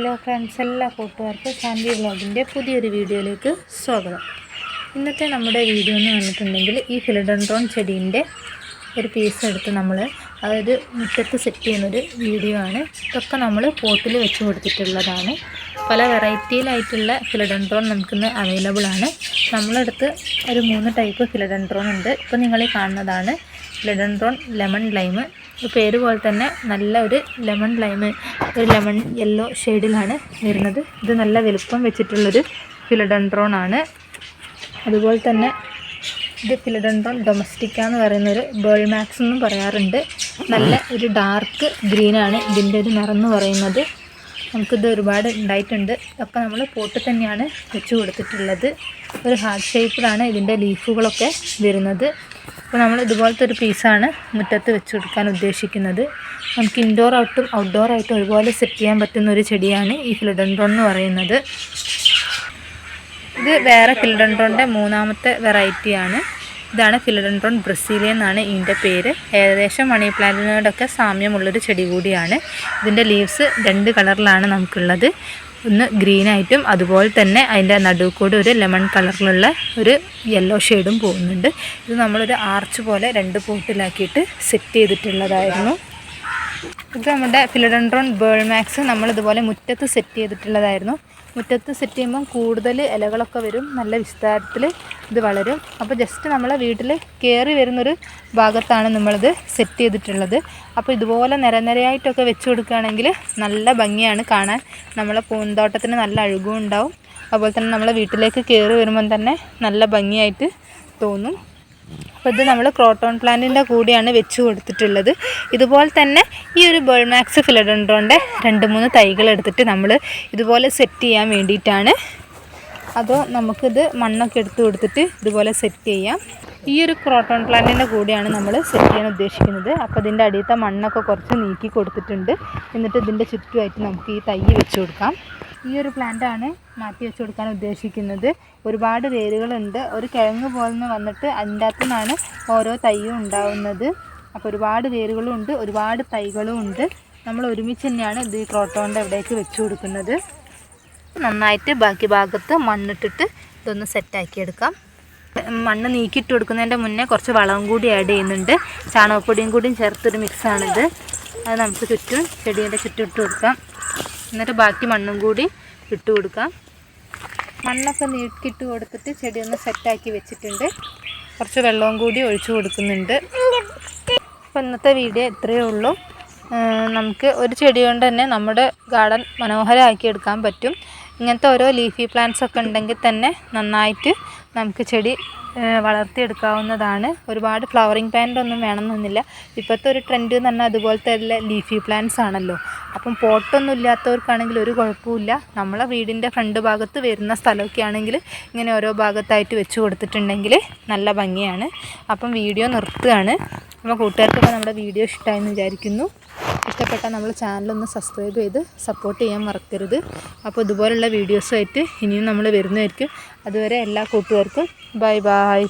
Hello friends എല്ലാ കൂട്ടുകാർക്കും ശാന്തി വ്ലോഗിന്റെ പുതിയൊരു വീഡിയോയിലേക്ക് സ്വാഗതം. ഇന്നത്തെ നമ്മുടെ വീഡിയോ എന്ന് പറഞ്ഞിട്ടുണ്ടെങ്കിൽ ഈ ഫിലഡൻഡ്രോൺ ചെടീന്റെ ഒരു പീസ് എടുത്ത് നമ്മൾ അതായത് മുറ്റത്ത് സെറ്റ് ചെയ്യുന്നൊരു വീഡിയോ ആണ്. ഇതൊക്കെ നമ്മൾ പോട്ടിൽ വെച്ച് കൊടുത്തിട്ടുള്ളതാണ്. പല വെറൈറ്റിയിലായിട്ടുള്ള ഫിലഡൻഡ്രോൺ നമുക്കിന്ന് അവൈലബിൾ ആണ്. നമ്മളെടുത്ത് ഒരു മൂന്ന് ടൈപ്പ് ഫിലഡൻഡ്രോൺ ഉണ്ട്. ഇപ്പോൾ നിങ്ങൾ ഈ കാണുന്നതാണ് ഫിലഡൻഡ്രോൺ ലെമൺ ലൈം പേര് പോലെ തന്നെ നല്ല ഒരു ലെമൺ ലൈമ് ഒരു ലെമൺ യെല്ലോ ഷെയ്ഡിലാണ് വരുന്നത്. ഇത് നല്ല വലുപ്പം വെച്ചിട്ടുള്ളൊരു ഫിലഡൻഡ്രോൺ ആണ് അതുപോലെ തന്നെ ഇത് ഫിലഡൻഡ്രോൺ ഡൊമസ്റ്റിക്ക എന്ന് പറയുന്നൊരു ബേൾ മാക്സ് എന്നും പറയാറുണ്ട്. നല്ല ഒരു ഡാർക്ക് ഗ്രീനാണ് ഇതിന്റെ ഒരു നിറം എന്ന് പറയുന്നത്. നമുക്കിത് ഒരുപാട് ഉണ്ടായിട്ടുണ്ട്. ഇതൊക്കെ നമ്മൾ പോട്ട് തന്നെയാണ് വെച്ച് കൊടുത്തിട്ടുള്ളത്. ഒരു ഹാർട്ട് ഷേപ്പിലാണ് ഇതിന്റെ ലീഫുകളൊക്കെ വരുന്നത്. അപ്പോൾ നമ്മൾ ഇതുപോലത്തെ ഒരു പീസാണ് മുറ്റത്ത് വെച്ച് കൊടുക്കാൻ ഉദ്ദേശിക്കുന്നത്. നമുക്ക് ഇൻഡോർ ഔട്ടും ഔട്ട്ഡോർ ആയിട്ടും ഒരുപോലെ സെറ്റ് ചെയ്യാൻ പറ്റുന്ന ഒരു ചെടിയാണ് ഈ ഫിലഡൻഡ്രോൺ എന്ന് പറയുന്നത്. ഇത് വേറെ ഫിലഡൻഡ്രോണിന്റെ മൂന്നാമത്തെ വെറൈറ്റിയാണ് ഇതാണ് ഫിലഡൻട്രോൺ ബ്രസീലിയ എന്നാണ് ഇതിന്റെ പേര്. ഏകദേശം മണി പ്ലാന്റിനോടൊക്കെ സാമ്യമുള്ളൊരു ചെടി കൂടിയാണ്. ഇതിന്റെ ലീവ്സ് രണ്ട് കളറിലാണ് നമുക്കുള്ളത്. ഒന്ന് ഗ്രീനായിട്ടും അതുപോലെ തന്നെ അതിന്റെ നടുക്കൂടെ ഒരു ലെമൺ കളറിലുള്ള ഒരു യെല്ലോ ഷെയ്ഡും പോകുന്നുണ്ട്. ഇത് നമ്മളൊരു ആർച്ച് പോലെ രണ്ട് പോട്ടിലാക്കിയിട്ട് സെറ്റ് ചെയ്തിട്ടുള്ളതായിരുന്നു. ഇത് നമ്മുടെ ഫിലഡൻട്രോൺ ബേൾ മാക്സ് നമ്മളിതുപോലെ മുറ്റത്ത് സെറ്റ് ചെയ്തിട്ടുള്ളതായിരുന്നു. മുറ്റത്ത് സെറ്റ് ചെയ്യുമ്പം കൂടുതൽ ഇലകളൊക്കെ വരും. നല്ല വിസ്താരത്തിൽ ഇത് വളരും. അപ്പോൾ ജസ്റ്റ് നമ്മളെ വീട്ടിൽ കയറി വരുന്നൊരു ഭാഗത്താണ് നമ്മളിത് സെറ്റ് ചെയ്തിട്ടുള്ളത്. അപ്പോൾ ഇതുപോലെ നിരനിരയായിട്ടൊക്കെ വെച്ച് കൊടുക്കുകയാണെങ്കിൽ നല്ല ഭംഗിയാണ് കാണാൻ. നമ്മളെ പൂന്തോട്ടത്തിന് നല്ല അഴുകും ഉണ്ടാവും. അതുപോലെ തന്നെ നമ്മളെ വീട്ടിലേക്ക് കയറി വരുമ്പം തന്നെ നല്ല ഭംഗിയായിട്ട് തോന്നും. അപ്പോൾ ഇത് നമ്മൾ ക്രോട്ടോൺ പ്ലാന്റിന്റെ കൂടിയാണ് വെച്ച് കൊടുത്തിട്ടുള്ളത്. ഇതുപോലെ തന്നെ ഈ ഒരു ബേൾമാക്സ് ഫിലഡൻഡ്രോന്റെ രണ്ട് മൂന്ന് തൈകൾ എടുത്തിട്ട് നമ്മൾ ഇതുപോലെ സെറ്റ് ചെയ്യാൻ വേണ്ടിയിട്ടാണ്. അതോ നമുക്കിത് മണ്ണൊക്കെ എടുത്ത് കൊടുത്തിട്ട് ഇതുപോലെ സെറ്റ് ചെയ്യാം. ഈ ഒരു ക്രോട്ടോൺ പ്ലാന്റിന്റെ കൂടെയാണ് നമ്മൾ സെറ്റ് ചെയ്യാൻ ഉദ്ദേശിക്കുന്നത്. അപ്പോൾ ഇതിന്റെ അടിയത്തെ മണ്ണൊക്കെ കുറച്ച് നീക്കി കൊടുത്തിട്ടുണ്ട്. എന്നിട്ട് ഇതിന്റെ ചുറ്റുമായിട്ട് നമുക്ക് ഈ തൈ വെച്ച് കൊടുക്കാം. ഈ ഒരു പ്ലാന്റാണ് മാറ്റി വെച്ച് കൊടുക്കാൻ ഉദ്ദേശിക്കുന്നത്. ഒരുപാട് വേരുകളുണ്ട്. ഒരു കിഴങ്ങ് പോലെ വന്നിട്ട് അതിന്റെ അകത്തു നിന്നാണ് ഓരോ തൈയും ഉണ്ടാവുന്നത്. അപ്പോൾ ഒരുപാട് വേരുകളും ഉണ്ട് ഒരുപാട് തൈകളും ഉണ്ട്. നമ്മൾ ഒരുമിച്ച് തന്നെയാണ് ഇത് ഈ ക്രോട്ടോണിന്റെ അവിടേക്ക് വെച്ച് കൊടുക്കുന്നത്. നന്നായിട്ട് ബാക്കി ഭാഗത്ത് മണ്ണിട്ടിട്ട് ഇതൊന്ന് സെറ്റാക്കിയെടുക്കാം മണ്ണ് നീക്കിയിട്ട് കൊടുക്കുന്നതിന്റെ മുന്നേ കുറച്ച് വളവും കൂടി ആഡ് ചെയ്യുന്നുണ്ട്. ചാണകപ്പൊടിയും കൂടിയും ചേർത്തൊരു മിക്സാണിത് അത് നമുക്ക് ചുറ്റും ചെടീന്റെ ചുറ്റും ഇട്ട് കൊടുക്കാം. എന്നിട്ട് ബാക്കി മണ്ണും കൂടി ഇട്ട് കൊടുക്കാം. മണ്ണൊക്കെ നീക്കിട്ട് കൊടുത്തിട്ട് ചെടിയൊന്ന് സെറ്റാക്കി വെച്ചിട്ടുണ്ട്. കുറച്ച് വെള്ളവും കൂടി ഒഴിച്ചു കൊടുക്കുന്നുണ്ട്. അപ്പോൾ ഇന്നത്തെ വീഡിയോ ഇത്രയേ ഉള്ളൂ. നമുക്ക് ഒരു ചെടി കൊണ്ട് തന്നെ നമ്മുടെ ഗാർഡൻ മനോഹരമാക്കി എടുക്കാൻ പറ്റും. ഇങ്ങനത്തെ ഓരോ ലീഫി പ്ലാന്റ്സ് ഒക്കെ ഉണ്ടെങ്കിൽ തന്നെ നന്നായിട്ട് നമുക്ക് ചെടി വളർത്തിയെടുക്കാവുന്നതാണ്. ഒരുപാട് ഫ്ലവറിങ് പ്ലാന്റ് ഒന്നും വേണമെന്നൊന്നുമില്ല ഇപ്പോഴത്തെ ഒരു ട്രെൻഡ് എന്ന് പറഞ്ഞാൽ അതുപോലത്തെ എല്ലാ ലീഫി പ്ലാന്റ്സ് ആണല്ലോ. അപ്പം പോട്ടൊന്നും ഇല്ലാത്തവർക്കാണെങ്കിൽ ഒരു കുഴപ്പമില്ല നമ്മളെ വീടിന്റെ ഫ്രണ്ട് ഭാഗത്ത് വരുന്ന സ്ഥലമൊക്കെ ആണെങ്കിൽ ഇങ്ങനെ ഓരോ ഭാഗത്തായിട്ട് വെച്ച് കൊടുത്തിട്ടുണ്ടെങ്കിൽ നല്ല ഭംഗിയാണ്. അപ്പം വീഡിയോ നിർത്തുകയാണ്. അപ്പോൾ കൂട്ടുകാർക്കൊക്കെ നമ്മുടെ വീഡിയോ ഇഷ്ടമായെന്ന് വിചാരിക്കുന്നു. ഇഷ്ടപ്പെട്ടാൽ നമ്മൾ ചാനലൊന്ന് സബ്സ്ക്രൈബ് ചെയ്ത് സപ്പോർട്ട് ചെയ്യാൻ മറക്കരുത്. അപ്പോൾ ഇതുപോലുള്ള വീഡിയോസുമായിട്ട് ഇനിയും നമ്മൾ വരുന്നതായിരിക്കും. അതുവരെ എല്ലാ കൂട്ടുകാർക്കും ബൈ ബായ്